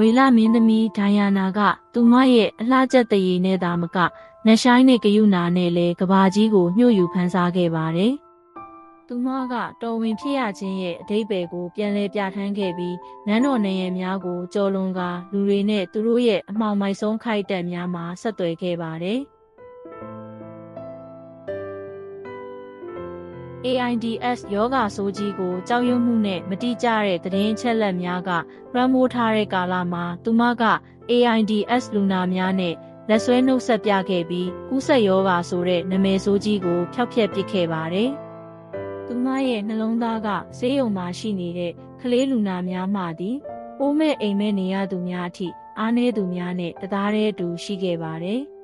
ဝေလမင်းသမီးဒိုင်ယာနာက သူမရဲ့အလှကျက်တရေနဲ့သာမကနတ်ရှိုင်းနဲ့ဂယုနာနဲ့လည်းကဘာကြီးကိုညှို့ယူဖန်ဆားခဲ့ပါတယ်။သူမကတော်ဝင်ဖြစ်ရခြင်းရဲ့အတိတ်ပဲကိုပြန်လဲပြဋ္ဌာန်းခဲ့ပြီးနန်းတော်နေရများကိုကြော်လွန်ကာလူတွေနဲ့သူတို့ရဲ့အမှောင်မိုက်ဆုံးခိုက်တက်များမှာဆက်သွယ်ခဲ့ပါတယ်။ AIDS ယောဂဆိုးကြီးကိုကြောက်ရွံ့မှုနဲ့မတိကျတဲ့သတင်းအချက်အလက်များကလွှမ်းမိုးထားတဲ့ကာလမှာသူမက AIDS လူနာများနဲ့လက်ဆွဲနှုတ်ဆက်ပြခဲ့ပြီးကူးစက်ယောဂဆိုတဲ့နာမည်ဆိုးကြီးကိုဖျောက်ဖျက်ပစ်ခဲ့ပါတယ်။သူမရဲ့နှလုံးသားကဆေးရုံမှာရှိနေတဲ့ကလေးလူနာများမှသည်အိုးမဲ့အိမ်မဲ့နေရသူများအထိအားနည်းသူများနဲ့တသားတည်းတူရှိခဲ့ပါတယ်။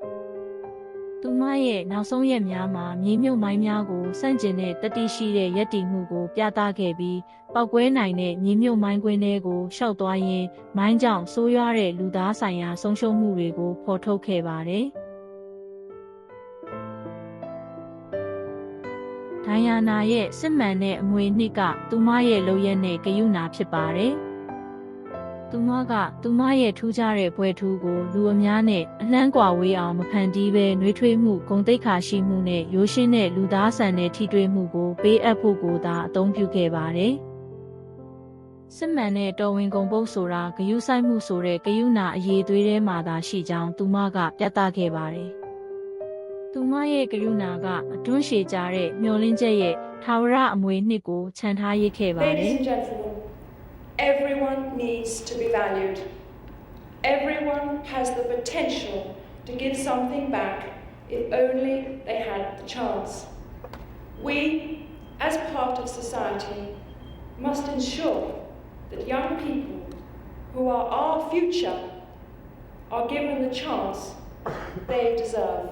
သူမရဲ့နောက်ဆုံးရက်များမှာမြေမြုပ်မိုင်းများကိုစန့်ကျင်တဲ့တတိရှိတဲ့ယက်တီမှုကိုပြသခဲ့ပြီးပောက်ကွဲနိုင်တဲ့မြေမြုပ်မိုင်းကွင်းတွေကိုရှောက်သွားရင်းမိုင်းကြောင့်ဆိုးရွားတဲ့လူသားဆိုင်ရာဆုံးရှုံးမှုတွေကိုဖော်ထုတ်ခဲ့ပါတယ်။ဒိုင်ယာနာရဲ့စစ်မှန်တဲ့အမွေနှစ်ကသူမရဲ့လုံရက်နဲ့ဂယုဏဖြစ်ပါတယ်။ သူမကသူမရဲ့ထူးခြားတဲ့ပွဲထူးကိုလူအများနဲ့အလန်းကွာဝေးအောင်မဖန်တီးပဲနှွေးထွေးမှုဂုံတိတ်ခါရှိမှုနဲ့ရိုးရှင်းတဲ့လူသားဆန်တဲ့ထိတွေ့မှုကိုပေးအပ်ဖို့ကိုသာအသုံးပြုခဲ့ပါတယ်။စစ်မှန်တဲ့တော်ဝင်ဂုံပုတ်ဆိုတာဂယုဆိုင်မှုဆိုတဲ့ဂယုနာအရေးသွေးထဲမှာသာရှိကြောင်းသူမကပြသခဲ့ပါတယ်။သူမရဲ့ဂယုနာကအတွန်းရှည်ကြတဲ့မျောလင်းချက်ရဲ့ထာဝရအမွေနှစ်ကိုခြံထားရစ်ခဲ့ပါတယ် Ladies and gentlemen, everyone needs to be valued. Everyone has the potential to give something back if only they had the chance. We, as part of society, must ensure that young people who are our future are given the chance they deserve.